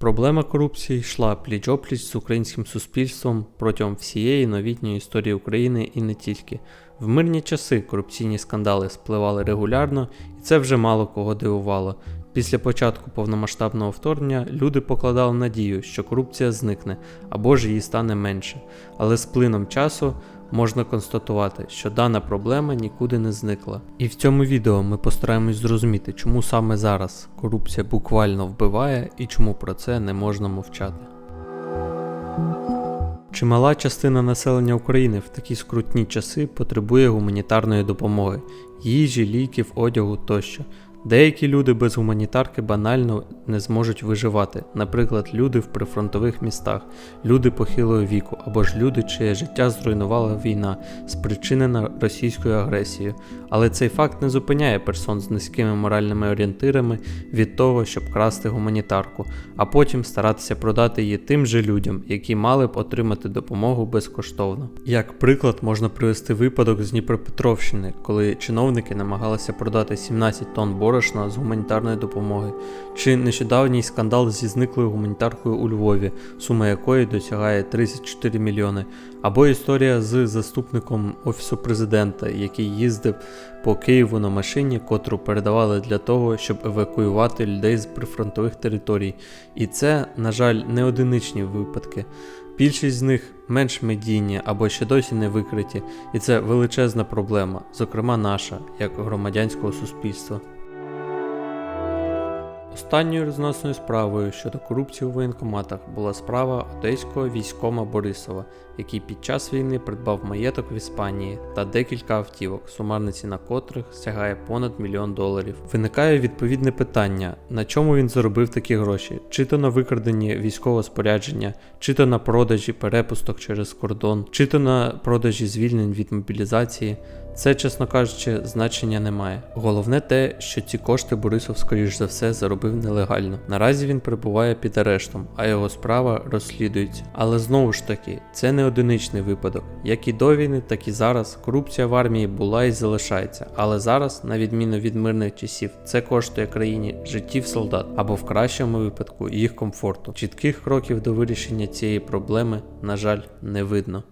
Проблема корупції йшла пліч-опліч з українським суспільством протягом всієї новітньої історії України і не тільки. В мирні часи корупційні скандали спливали регулярно, і це вже мало кого дивувало. Після початку повномасштабного вторгнення люди покладали надію, що корупція зникне або ж її стане менше. Але з плином часу можна констатувати, що дана проблема нікуди не зникла. І в цьому відео ми постараємось зрозуміти, чому саме зараз корупція буквально вбиває і чому про це не можна мовчати. Чимала частина населення України в такі скрутні часи потребує гуманітарної допомоги, їжі, ліків, одягу тощо. Деякі люди без гуманітарки банально не зможуть виживати, наприклад, люди в прифронтових містах, люди похилого віку або ж люди, чиє життя зруйнувала війна, спричинена російською агресією. Але цей факт не зупиняє персон з низькими моральними орієнтирами від того, щоб красти гуманітарку, а потім старатися продати її тим же людям, які мали б отримати допомогу безкоштовно. Як приклад можна привести випадок з Дніпропетровщини, коли чиновники намагалися продати 17 тонн борошна з гуманітарної допомоги, чи нещодавній скандал зі зниклою гуманітаркою у Львові, сума якої досягає 34 мільйони, або історія з заступником офісу президента, який їздив по Києву на машині, котру передавали для того, щоб евакуювати людей з прифронтових територій. І це, на жаль, не одиничні випадки. Більшість з них менш медійні або ще досі не викриті, і це величезна проблема, зокрема наша, як громадянського суспільства. Останньою розносною справою щодо корупції у воєнкоматах була справа одеського військома Борисова, який під час війни придбав маєток в Іспанії та декілька автівок, сумарна ціна котрих сягає понад мільйон доларів. Виникає відповідне питання, на чому він заробив такі гроші, чи то на викраденні військового спорядження, чи то на продажі перепусток через кордон, чи то на продажі звільнень від мобілізації. Це, чесно кажучи, значення не має. Головне те, що ці кошти Борисов, скоріш за все, заробив нелегально. Наразі він перебуває під арештом, а його справа розслідується. Але знову ж таки, це не одиничний випадок. Як і до війни, так і зараз корупція в армії була і залишається. Але зараз, на відміну від мирних часів, це коштує країні життів солдат або в кращому випадку їх комфорту. Чітких кроків до вирішення цієї проблеми, на жаль, не видно.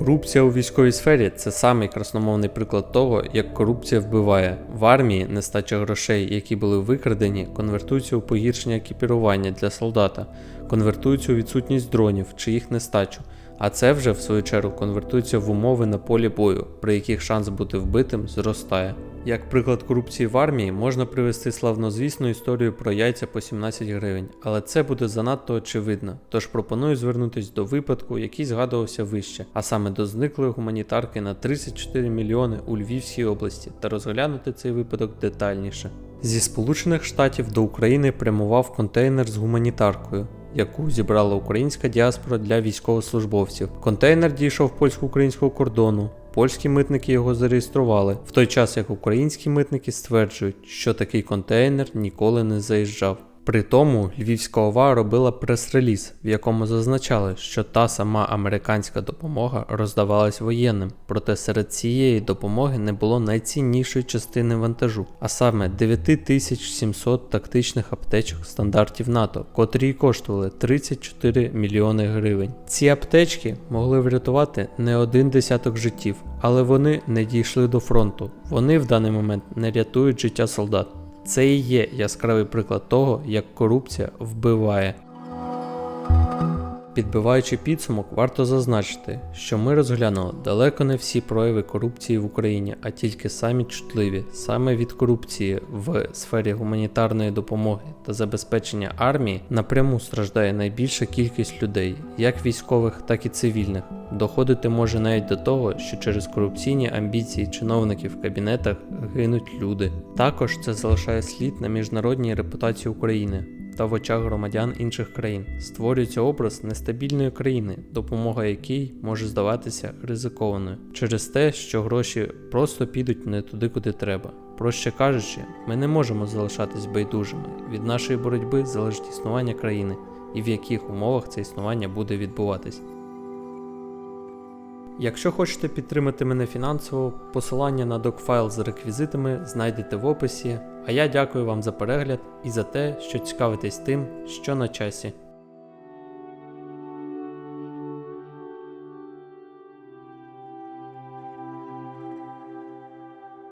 Корупція у військовій сфері це самий красномовний приклад того, як корупція вбиває. В армії нестача грошей, які були викрадені, конвертуються у погіршення екіпірування для солдата, конвертуються у відсутність дронів чи їх нестачу. А це вже, в свою чергу, конвертується в умови на полі бою, при яких шанс бути вбитим зростає. Як приклад корупції в армії можна привести славнозвісну історію про яйця по 17 гривень, але це буде занадто очевидно, тож пропоную звернутися до випадку, який згадувався вище, а саме до зниклої гуманітарки на 34 мільйони у Львівській області та розглянути цей випадок детальніше. Зі Сполучених Штатів до України прямував контейнер з гуманітаркою. Яку зібрала українська діаспора для військовослужбовців. Контейнер дійшов польсько-українського кордону. Польські митники його зареєстрували, в той час як українські митники стверджують, що такий контейнер ніколи не заїжджав. При тому Львівська ОВА робила прес-реліз, в якому зазначали, що та сама американська допомога роздавалась воєнним, проте серед цієї допомоги не було найціннішої частини вантажу, а саме 9700 тактичних аптечок стандартів НАТО, котрі коштували 34 мільйони гривень. Ці аптечки могли врятувати не один десяток життів, але вони не дійшли до фронту. Вони в даний момент не рятують життя солдат. Це і є яскравий приклад того, як корупція вбиває. Підбиваючи підсумок, варто зазначити, що ми розглянули далеко не всі прояви корупції в Україні, а тільки самі чутливі. Саме від корупції в сфері гуманітарної допомоги та забезпечення армії напряму страждає найбільша кількість людей, як військових, так і цивільних. Доходити може навіть до того, що через корупційні амбіції чиновників в кабінетах гинуть люди. Також це залишає слід на міжнародній репутації України та в очах громадян інших країн. Створюється образ нестабільної країни, допомога якій може здаватися ризикованою через те, що гроші просто підуть не туди, куди треба. Проще кажучи, ми не можемо залишатись байдужими. Від нашої боротьби залежить існування країни і в яких умовах це існування буде відбуватись. Якщо хочете підтримати мене фінансово, посилання на докфайл з реквізитами знайдете в описі. А я дякую вам за перегляд і за те, що цікавитесь тим, що на часі.